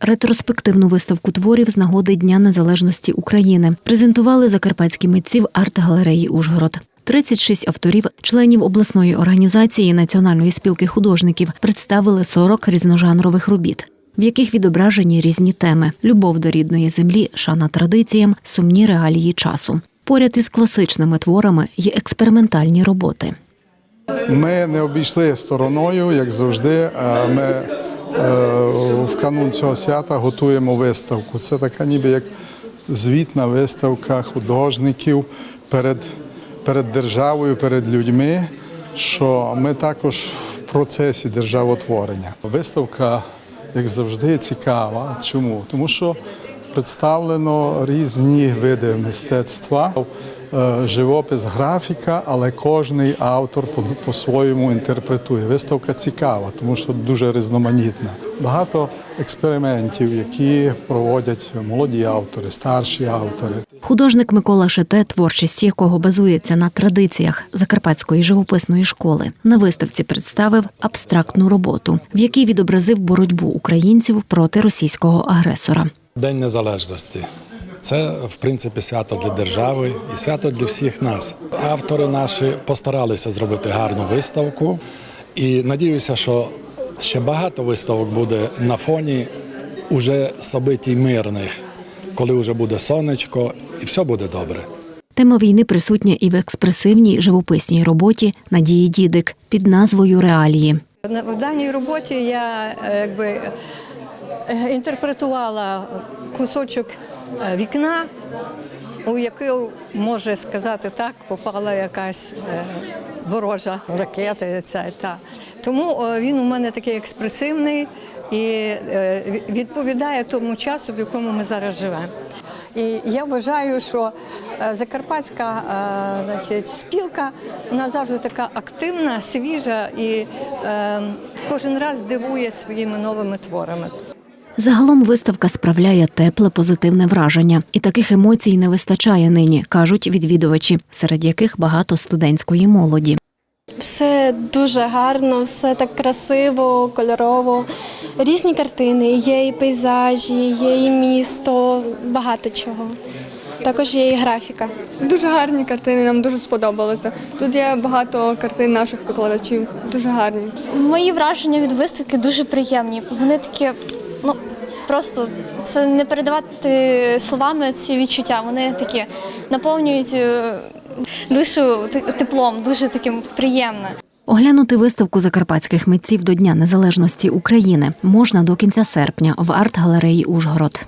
Ретроспективну виставку творів з нагоди Дня Незалежності України презентували закарпатські митці в арт-галереї Ужгород. 36 авторів, членів обласної організації Національної спілки художників, представили 40 різножанрових робіт, в яких відображені різні теми: любов до рідної землі, шана традиціям, сумні реалії часу. Поряд із класичними творами є експериментальні роботи. Ми не обійшли стороною, як завжди. Ми в канун цього свята готуємо виставку. Це така ніби як звітна виставка художників перед, перед державою, перед людьми, що ми також в процесі державотворення. Виставка, як завжди, цікава. Чому? Тому що представлено різні види мистецтва, е, живопис, графіка, але кожний автор по- по-своєму інтерпретує. Виставка цікава, тому що дуже різноманітна. Багато експериментів, які проводять молоді автори, старші автори. Художник Микола Шете, творчість якого базується на традиціях Закарпатської живописної школи, на виставці представив абстрактну роботу, в якій відобразив боротьбу українців проти російського агресора. День незалежності. Це, в принципі, свято для держави і свято для всіх нас. Автори наші постаралися зробити гарну виставку, і надіюся, що ще багато виставок буде на фоні уже собитій мирних, коли вже буде сонечко, і все буде добре. Тема війни присутня і в експресивній живописній роботі Надії Дідик під назвою Реалії. На- В даній роботі я е, якби е, інтерпретувала кусочок вікна, у який, може сказати так, попала якась е, ворожа ракета. Ця, та. Тому е, він у мене такий експресивний і е, відповідає тому часу, в якому ми зараз живемо. І я вважаю, що е, закарпатська е, значить, спілка вона завжди така активна, свіжа і е, кожен раз дивує своїми новими творами. Загалом виставка справляє тепле позитивне враження, і таких емоцій не вистачає нині, кажуть відвідувачі, серед яких багато студентської молоді. Все дуже гарно, все так красиво, кольорово. Різні картини, є і пейзажі, є і місто, багато чого. Також є і графіка. Дуже гарні картини, нам дуже сподобалося. Тут є багато картин наших викладачів, дуже гарні. Мої враження від виставки дуже приємні. Вони такі, ну просто це не передавати словами ці відчуття. Вони такі наповнюють е, душу теплом, дуже таким приємно. Оглянути виставку закарпатських митців до Дня Незалежності України можна до кінця серпня в арт-галереї Ужгород.